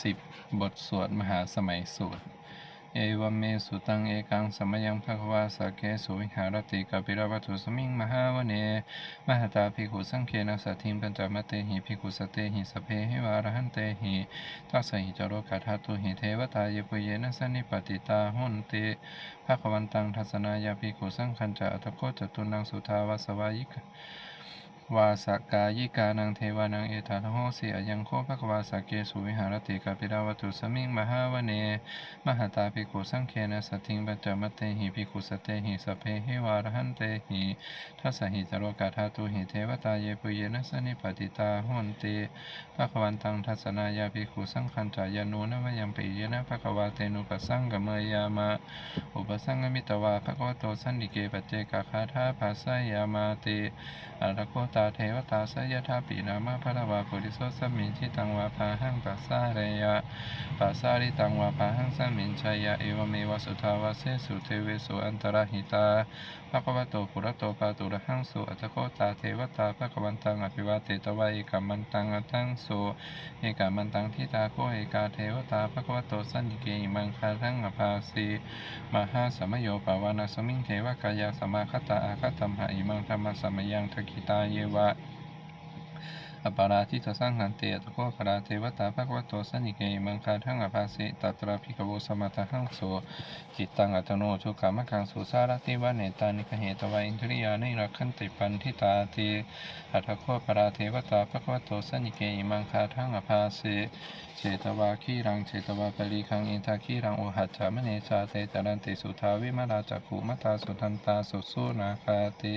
สิบบทสวดมหาสมัยสูตร เอวเมสุตังเอกังสมยังภควาสเกสุวิหารติกาปิระวัตุสมิงมหาวเน มหตาภิกขุสังเคนะสัทิมปัญจมเตหิภิกขุสเตหิสเพหิวารหันเตหิทัสหิจโรกาธาตุหิเทวตายปุเยนะสันนิปติตาหุนติภควันตังทัสนายาภิกขุสังคัญจะอัตโคจตุนังสุทาวาสวายิก วาสกายิกานังเทวานังเอตาทโหสิอยังโคภควาสกเกสุวิหารติกาปิราวัตุสมิงมหาวเน มหตาภิกขุสังเคนะสัทิงปัจจมเตหิภิกขุสเตหิสเพหิวารหันเตหิทัสหิจโรกาธาตุหิเทวตาเยปุเยนะสนิปติตาหุนติภควันตังทัสนายาภิกขุสังคัญจายานุนะมะยังปิเยนะภควาเตนุปสังกเมยามะอุปสังกมิตวาภควโตสันนิเกปเจกาคาธาภาสยามาติอรโคตาเทวตาสยทาปินามาภรวาปุริโสสมมิทิตังวาภาหังปัสสาเรยะปัสสาริตังวาพาหังสัมมินชัยยะเอวเมวสุทาวาเสสุเทเวสุอันตรหิตา ภควโตปุระโตปาตุระหังสุอัตโคตาเทวตาภควันตังอภิวาเตตวายกามันตังอัตังสุเอกามันตังทิตาโคเอกาเทวตาภควโตสันติเกอิมังคาทังอภาสีมหาสมโยปาวานาสมิงเทวกายาสมาคตาอาคตัมหะอิมังธรรมสมยังทกิตาเยวะ อปาราทิตสังหันเตตโคคาราเทวตาภควโตสันนิเกมังคาทั้งอภาสิตัตระพิกโวสมัตหังโสจิตตังอัตโนทุกขามคังสุสารติวะเนตานิคเหตวะอินทริยานิรักขันติปันทิตาติอัตโคคาราเทวตาภควโตสันนิเกมังคาทั้งอภาสิเจตวาคีรังเจตวาปรีคังอินทาคีรังโอหัจฉามเนชาเตจารันติสุทาวิมาราจักขุมตาสุทันตาสุสุนาคาติ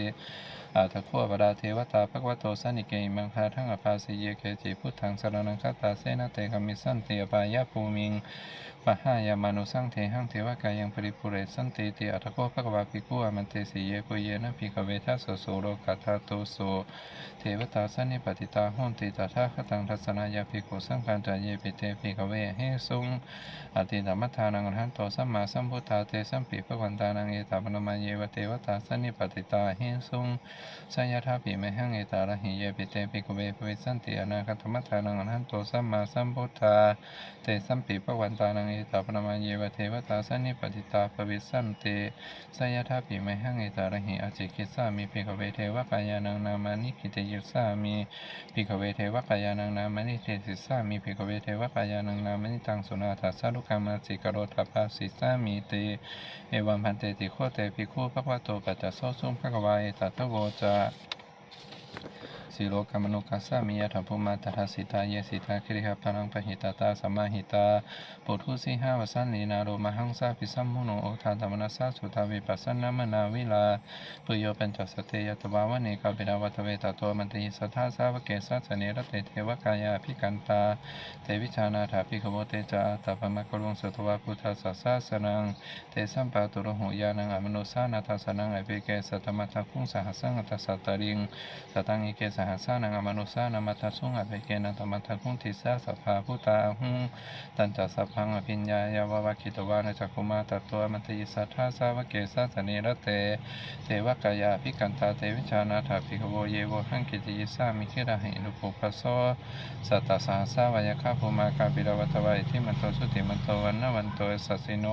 อาตะขั้วปราเทวตาภควโตสันิเกอิมังคาทั้งอภาสิเยเกจิพุทธังสรนังคตาเสนาเตกามิสันเตียปายาภูมิง ปะหายามานุสังเทหังเทวกายังปริปุเรสันติเตอัตโคภควาภิกุอมันเตสิเยปุเยนะภิกขเวทัสสโสโรกัตถาโตโสเทวตาสันนิปติตาหุนติตถาคตังทัสนายาภิกุสังฆันจายเยปิเตภิกขเวเฮสุงอติธรรมทานังหันโตสัมมาสัมพุทธาเตสัมปิภวันตานังเอตาปนมาเยวเทวตาสันนิปติตาเฮสุงสัยถาปิเมหังเอตาระหิเยปิเตปิกเวปวิสันติอนาคตมัทานังหันโตสัมมาสัมพุทธาเตสัมปิปวันตานังอตาปนมาเยวเทวตาสันิปติตาปวิสันติสยถาปิเมหังเอตาระหิอจิกิสามิปิกเวเทวกายานังนามานิกิเตยิสามิปิกเวเทวกายานังนามานิเทสิสามิปิกเวเทวกายานังนามานิตังสุนาทัสลุกามาสิกโรทปาสิสามิเตเอวัมพันเตติโคเตปิโคภควโตปัจจโสสุงภควาเอตัตโวจา สิโลกามนุกัสสามิยะถาภูมาตถาสิตาเยสิตาคิริหพลังปหิตาตาสัมมาหิตาปุถุสิหาวสันลีนาโรมหังสาปิสัมมุโนโอทาธรรมนัสสาสุทาวิปัสสนามนาวิลาปุโยเป็นจัสเตยตวาวเนกาเปดาวัตเวตาโตมันติสัทธาสาวเกสัสเนรเตเทวกายาภิกันตาเตวิชานาถาภิกขโวเตจาตาปมะกรุงสตวาพุทธสัสสะสนังเตสัมปาตุรหุยานังอมนุสานาทัสนังไอเปเกสัตมัตถคุงสหัสสังอัตสัตตริงสตังอิเกสหัสสานังอมนุสานามัตสุงอเปเกนังธรรมัตคุงทิสาสัพพาพุตาหุงตันจัสสัพพังอภิญญายาววาคิตวานจักคุมาตัตตัวมันติสัทธาสาวเกสัสเนรเต เทวกายาภิกันตาเทวิชานาถาภิกโวเยโวหังกิติยิสามิคิระหินุปุปัสโสสัตตสหัสาวายคาภูมากาปิรวัตวายที่มันโตสุติมันโตวันนวันโตสัสสิโน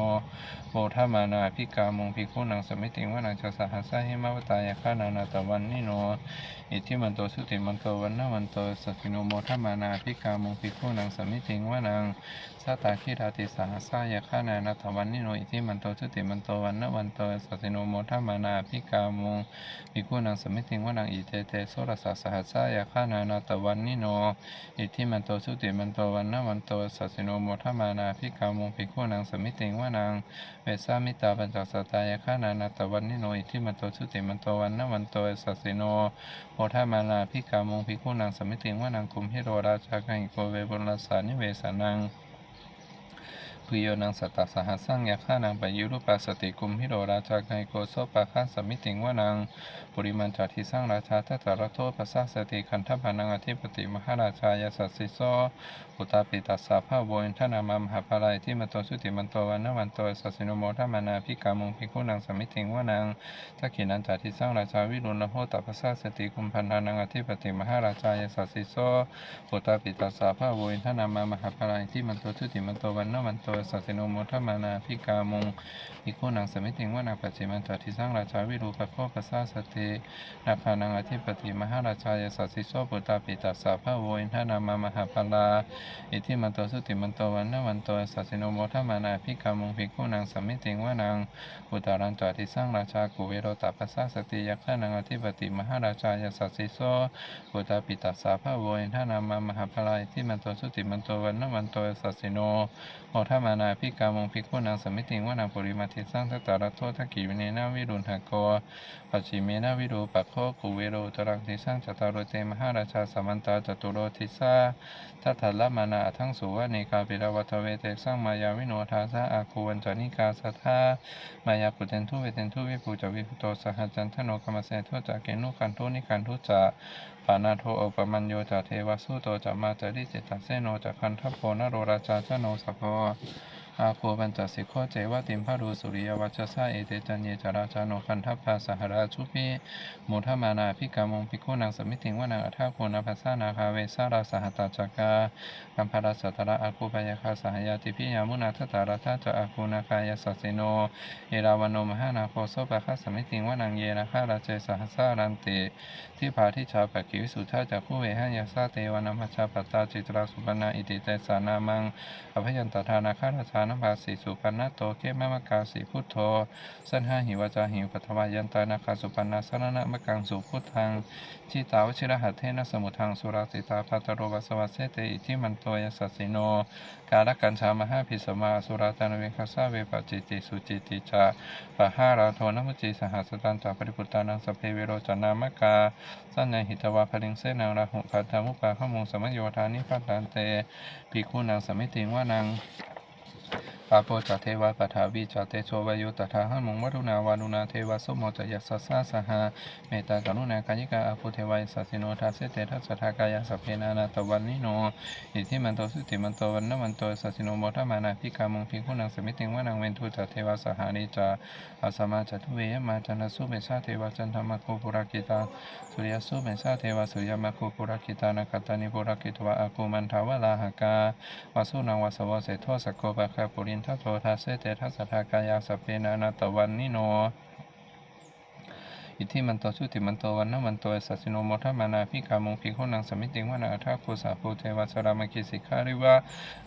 โบธามานาภิกามุงภิกุนังสมิติงวนังชสหัสสะหิมาวตายาคานานาตวันนิโนอิทิมันโตสุติมันโตวันนะวันโตสกิโนโมทัมานาภิกามุงภิกขุนังสมิติงวานังสัตตาคิราติสหัสายาคานานาตวันนิโนอิทิมันโตสุติมันโตวันนะวันโตสติโนโมทัมานาภิกามุงภิกขุนังสมิติงวานังอิเตเตโสรสสสหัสสายาคานานาตวันนิโนอิทิมันโตสุติมันโตวันนะวันโตสติโนโมทัมานาภิกามุงภิกขุนังสมิติงวานังเวสามิตาปัญจสัตายาคานานาตวันนิโนอิทิมันโตสุติมันโตวันนะวันโตสติโนโมทามานาพิกามงพิกุนางสมิติงว่านางคุมพิโรราชากังโกเวบุลสานิเวสานัง ปพุโยนังสัตตสหัสสังยาฆานังปยุรุปัสสติกุมพิโรราชาไกโกโซปะคัสสมิติงวนังปุริมันจาทิสังราชาทัตตระโทปัสสะสติคันทัพานังอธิปติมหาราชายาสัสสิโสปุตตาปิตัสสะภาโวินทนามามหาภาลายที่มันโตสุติมันโตวันนวันโตสัสสิโนโมทมานาภิกามุงภิกขุนังสมิติงวนังทักขินันจาทิสังราชาวิรุณโหตปัสสสติกุมพันธานังอธิปติมหาราชายาสัสสิโสปุตตาปิตัสสะภาโวินทนามามหาภาลายที่มันโตสุติมันโตวันนวันโตสัสโนโมทมานาภิกามุงภิกขุนังสมิติงวนังปัจจิมันจาทิสังราชาวิรูปโคปัสสะสตินาคานังอธิปติมหาราชายสัสสิโสปุตตาปิตัสสะพะโวอินทนามามหาพลาอิทิมันโตสุติมันโตวันนวันโตสัสโนโมทมานาภิกามุงภิกขุนังสมิติงวานังอุตารันจติสังราชากุเวโรตัปสสะสติยักขานังอธิปติมหาราชายสัสสิโสปุตตาปิตัสสะพะโวอินทนามามหาพลาอิทิมันโตสุติมันโตวันนวันโตสัสสิโนโมทมานาภิกามุงภิกุนังสมิติงวานังปุริมาทิสังทัตตาระโททักขิวิเนนาวิรุณหโกปัจฉิเมนะวิโรปัคโคกุเวโรตรังติสังจตารโรเตมหาราชาสมันตาจตุโรทิสาทัตถลมานาทั้งสุวะเนกาปิรวัตเวเตสังมายาวิโนทาสะอาคูวันจานิกาสัทธามายาปุเตนทุเวเตนทุวิปูจวิปุโตสหัจันทโนกรรมเสทุจากเกนุคันทุนิคันทุจะปานาโทอปมัญโยจะเทวสุโตจะมาจริจิตตเสโนจะคันทัพโพนโรราชาชโนสะพอ อาโคปัญจสิกโคเจวะติมพารูสุริยวัชสะเอเตจันเยจาราชาโนคันทัพพาสหราชุพิโมทมานาภิกามงภิกขุนางสมิติงวนาอัฏฐาโคนาภัสสานาคาเวสาราสหตาจักกากัมภาราสัตระอาคูปยาคาสหยาติพิยามุนาทตาราธาจะอาคูนาคายาสัสสิโนเอราวันโนมหานาโคโสปะคัสมิติงวนังเยนะคาราเจสหสารันติที่พาทิชาปะกิวิสุทธาจากผู้เวหัยาสาเตวานัมพชาปตาจิตราสุปนาอิติเตสานามังอภยันตทานาคาราชานภาสีสุปันนาโตเกมะมะกาสีพุทโธสันหาหิวาจาหิวปัทวายันตานาคาสุปันนาสรณะมะกังสุพุทธังจิตาวชิระหัตเทนะสมุทังสุราสิตาภัตโรวัสวัสเสเตอิทิมันโตยสัสสิโน กาลกัญชามหาภิสมาสุราตานเวคัสสะเวปจิติสุจิติจาปะหาราโทนมุจิสหัสตันจาปริปุตตานังสเพเวโรจนามกาสัญญาหิตวาพลิงเสนังราหุปัตถามุปาขมงสมโยธานิพัตตันเตภิกขุนังสมิติงว่านัง ปาโปจเทวาปทาวิจเตโชวายุตถาหันมุงวัตุนาวานุนาเทวาสมโมจยัสสะสาสหาเมตตากรุณากายิกาอาภุเทวายสัสสิโนทัสเสเตทัสสะทากายสัพเพนานาตวันนิโนอิทิมันโตสุติมันโตวันนวันโตสัสสิโนโมทมานาภิกามุงภิกขุนังสมิติงวานังเวนทุจเทวาสหานิจาอาสมาจตุเวมาจันทสุเบสาเทวาจันทมโคปุรากิตาสุริยสุเบสาเทวาสุริยมโคปุรากิตานาคตานิปุรากิตวะอาคูมันทาวลาหกาวาสุนังวาสวะเสโทสโกปะคาปุรินทโททัสเสเตทัสสทากายาสเปนานาตวันนิโน อิทธิมันโตชุติมันโตวันนมันโตสัสสิโนโมทมานาภิกามงภิกขุนังสมิติงวนาอัฏฐาโคสาภูเทวสรามกิสิกขาริวะ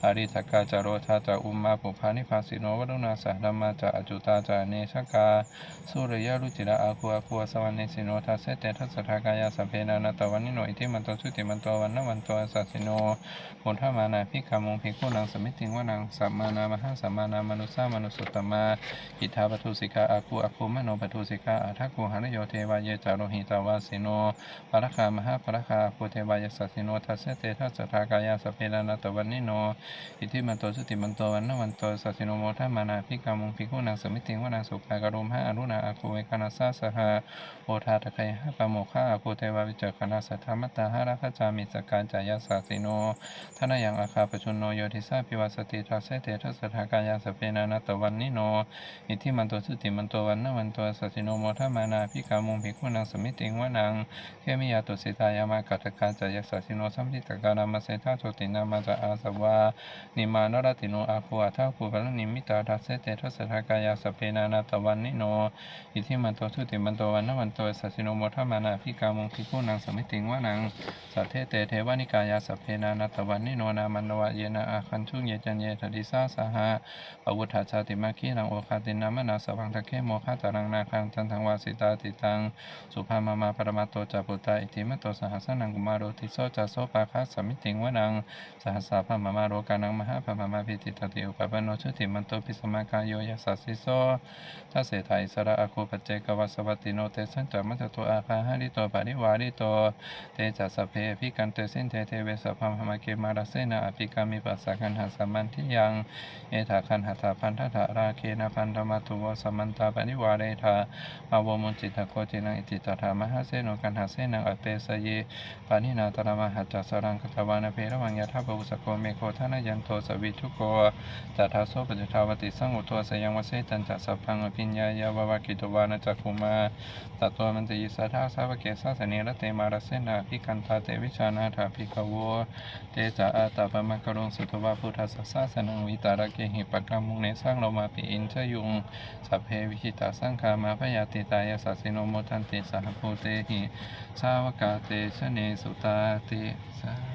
อริทกาจารโรธาจาอุมมาปุพานิพาสิโนวรุณาสหธรรมาจาอจุตาจาเนชกาสุริยรุจิระอาคูอาคูสวรรเนสิโนทัสเสเตทัสสทากายาสพเพนานาตวันนิโนอิทธิมันโตชุติมันโตวันนวันโตสัสสิโนโมทมานาภิกามงภิกขุนังสมิติงวนังสัมมานามหาสัมมานามนุสามนุสุตตมาอิทธาปทุสิกาอาคูอาคูมโนปทุสิกาอาทักคูหานโยเทวายจารุหิตาวาสิโนปรคามหาปรคาภูเทวายสัสสิโนทัสเสเตทัสสทากายาสเพนานาตวันนิโนอิทิมันโตสุติมันโตวันนวันโตสัสสิโนโมทมานาภิกามุงภิกขุนังสมิติงวนังสุขากรุมหาอรุณาอาคูเวคานาสาสหาโอทาตะไคหะปะโมฆะอาคูเทวาวิจักขณาสัทธามตาหาราคจามิสการจายาสัสสิโนทนายังอาคาปชุนโนโยทิสาพิวาสติทัสเสเตทัสสทากายาสเพนานาตวันนิโนอิทิมันโตสุติมันโตวันนวันโตสัสสิโนโมทมานาภิกามุงภิกขุนังสมิติงวะนังเขมิยาตุสิตายามากัตกาจายัสสะสิโนสัมพิตการามเสทาโชตินามาจาอาสวานิมานรติโนอาคูอัทาคูปะนิมิตาทัสเสเตทัสสะทากายาสเพนานาตวันนิโนอิทิมันโตสุติมันโตวันนวันโตสัสิโนโมทมานาภิกามุงภิกขุนังสมิติงวะนังสัทเทเตเทวานิกายาสเพนานาตวันนิโนนามันวะเยนะอาคันชุเยจันเยทดิสาสหะอวุธาชาติมาคีนังโอคาตินามนาสวังตะเคโมฆาตารังนาคังจันทังวาสิตาติตัง สุภามามาปรมาโตจาปุตตาอิติมโตสหัสนังกุมารโรติโสจาโสปาคัสสมิติงวนัง สหัสสะพะมามาโรกานังมหาพะมามาพิติตติอุปปปโนชุติมันโตปิสมากายโยยัสสสิโสทัสเสทายสระอาคูปเจกวัสสวัตติโนเตสันจมัตโตอาภาหะริโตปาริวาริโต เตจัสสพเพพิกันเตสินเตเทเวสพะมหมาเกมาราเสนาอภิกามิปัสสะกันหัสสมันทิยัง เอถาคันหัตถาพันธะราเคนะพันธมัตุวสมันตาปริวาเรธาอาวมุนจิตโคจินังอิติตถามหาเสนกันหัสเสนังอเปสเยปานินาตระมหัจจสรังคตวานาเพระวังยาทัพปุสโกเมโคทานายันโทสวิทุโกจัตถาโสปจุทาวติสังอุตัวสยังวเสตันจัสสพังอภิญญายาวาวากิตวานจักขุมาตัตตัวมันตยิสัทธาสาวเกสาสเนรเตมารเสนาภิกันตาเตวิชานาถาภิกขโวเตจาอาตาปมะกรุงสุตวาพุทธสสะสสนังวิตารเกหิปะกามุงเนสังโลมาปิอินชยุงสัพเพวิหิตาสังคามาพยาติตายาสัสสิโนโมทันติสหโพเตหิสาวกาเตชะเนสุตาติสา